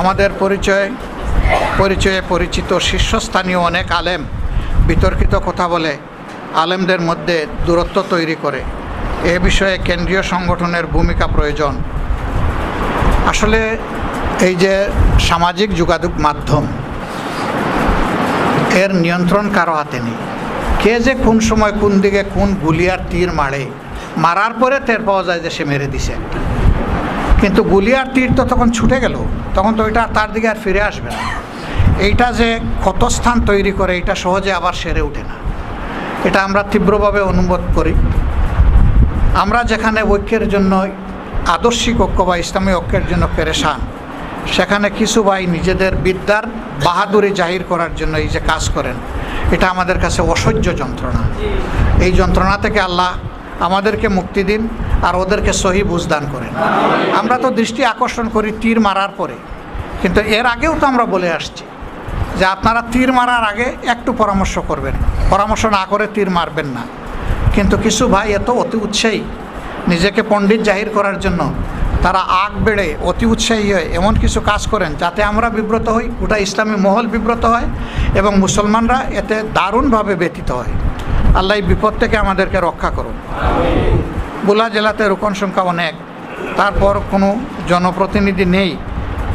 আমাদের পরিচয়, পরিচয়ে পরিচিত শীর্ষস্থানীয় অনেক আলেম বিতর্কিত কথা বলে, আলেমদের মধ্যে দূরত্ব তৈরি করে। এ বিষয়ে কেন্দ্রীয় সংগঠনের ভূমিকা প্রয়োজন। আসলে এই যে সামাজিক যোগাযোগ মাধ্যম, এর নিয়ন্ত্রণ কারও হাতে নেই। কে যে কোন সময় কোন দিকে কোন গুলিয়ার তীর মারে, মারার পরে টের পাওয়া যায় যে সে মেরে দিছে। কিন্তু গুলি আর তীর তো তখন ছুটে গেল। তখন তো ওইটা তার দিকে আর ফিরে আসবে না। এইটা যে ক্ষতস্থান তৈরি করে, এটা সহজে আবার সেরে ওঠে না। এটা আমরা তীব্রভাবে অনুভব করি। আমরা যেখানে ঐক্যের জন্য, আদর্শিক ঐক্য বা ইসলামী ঐক্যের জন্য পেরেশান, সেখানে কিছু ভাই নিজেদের বিদ্যার বাহাদুরি জাহির করার জন্য এই যে কাজ করেন, এটা আমাদের কাছে অসহ্য যন্ত্রণা। এই যন্ত্রণা থেকে আল্লাহ আমাদেরকে মুক্তি দিন। আর ওদেরকে সহি বুঝদান করেন। আমরা তো দৃষ্টি আকর্ষণ করি তীর মারার পরে। কিন্তু এর আগেও তো আমরা বলে আসছি যে আপনারা তীর মারার আগে একটু পরামর্শ করবেন। পরামর্শ না করে তীর মারবেন না। কিন্তু কিছু ভাই এত অতি উৎসাহী, নিজেকে পণ্ডিত জাহির করার জন্য তারা আগ বেড়ে অতি উৎসাহী হয়ে এমন কিছু কাজ করেন যাতে আমরা বিব্রত হই, গোটা ইসলামী মহল বিব্রত হয় এবং মুসলমানরা এতে দারুণভাবে ব্যতীত হয়। আল্লাহ বিপদ থেকে আমাদেরকে রক্ষা করুন। বুলা জেলাতে রোকন সংখ্যা অনেক। তারপর কোনো জনপ্রতিনিধি নেই।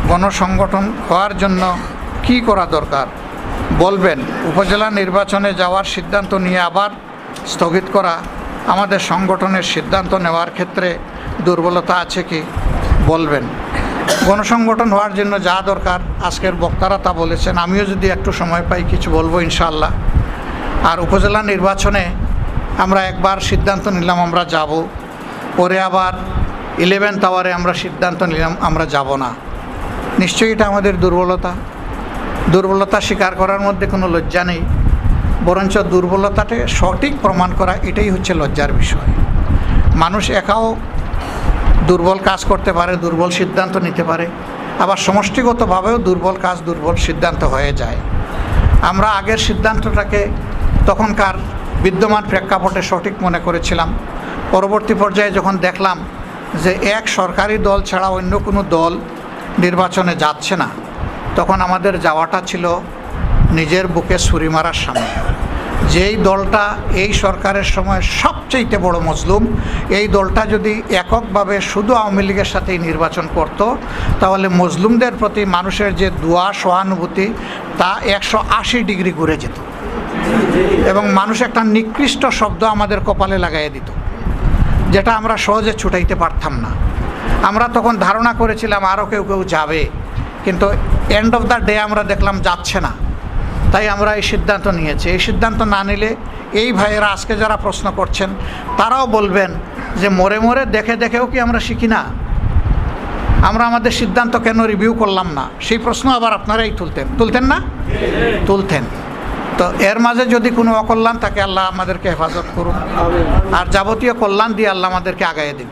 গণসংগঠন হওয়ার জন্য কি করা দরকার? বলবেন, উপজেলা নির্বাচনে যাওয়ার সিদ্ধান্ত নিয়ে আবার স্থগিত করা। আমাদের সংগঠনের সিদ্ধান্ত নেওয়ার ক্ষেত্রে দুর্বলতা আছে কি? বলবেন। গণসংগঠন হওয়ার জন্য যা দরকার, আজকের বক্তারা তা বলেছেন। আমিও যদি একটু সময় পাই, কিছু বলব ইনশাআল্লাহ। আর উপজেলা নির্বাচনে আমরা একবার সিদ্ধান্ত নিলাম আমরা যাব। পরে আবার ইলেভেন্থ আওয়ারে আমরা সিদ্ধান্ত নিলাম আমরা যাব না। নিশ্চয়ই এটা আমাদের দুর্বলতা। দুর্বলতা স্বীকার করার মধ্যে কোনো লজ্জা নেই। বরঞ্চ দুর্বলতাকে সঠিক প্রমাণ করা এটাই হচ্ছে লজ্জার বিষয়। মানুষ একাও দুর্বল কাজ করতে পারে, দুর্বল সিদ্ধান্ত নিতে পারে। আবার সমষ্টিগতভাবেও দুর্বল কাজ, দুর্বল সিদ্ধান্ত হয়ে যায়। আমরা আগের সিদ্ধান্তটাকে তখনকার বিদ্যমান প্রেক্ষাপটে সঠিক মনে করেছিলাম। পরবর্তী পর্যায়ে যখন দেখলাম যে এক সরকারি দল ছাড়া অন্য কোনো দল নির্বাচনে যাচ্ছে না, তখন আমাদের যাওয়াটা ছিল নিজের বুকে ছুরি মারার সামনে। যেই দলটা এই সরকারের সময় সবচেয়ে বড় মজলুম, এই দলটা যদি এককভাবে শুধু আওয়ামী লীগের সাথেই নির্বাচন করত, তাহলে মজলুমদের প্রতি মানুষের যে দোয়া, সহানুভূতি, তা একশো আশি ডিগ্রি ঘুরে যেত। এবং মানুষ একটা নিকৃষ্ট শব্দ আমাদের কপালে লাগাইয়ে দিত, যেটা আমরা সহজে ছুটাইতে পারতাম না। আমরা তখন ধারণা করেছিলাম আরও কেউ কেউ যাবে, কিন্তু এন্ড অফ দ্য ডে আমরা দেখলাম যাচ্ছে না। তাই আমরা এই সিদ্ধান্ত নিয়েছি। এই সিদ্ধান্ত না নিলে এই ভাইয়েরা আজকে যারা প্রশ্ন করছেন, তারাও বলবেন যে মরে মরে দেখে দেখেও কি আমরা শিখি না? আমরা আমাদের সিদ্ধান্ত কেন রিভিউ করলাম না? সেই প্রশ্ন আবার আপনারাই তুলতেন। তুলতেন না? তুলতেন। তো এর মাঝে যদি কোনো অকল্যাণ থাকে, আল্লাহ আমাদেরকে হেফাজত করুন আর যাবতীয় কল্যাণ দিয়ে আল্লাহ আমাদেরকে আগাইয়ে দিন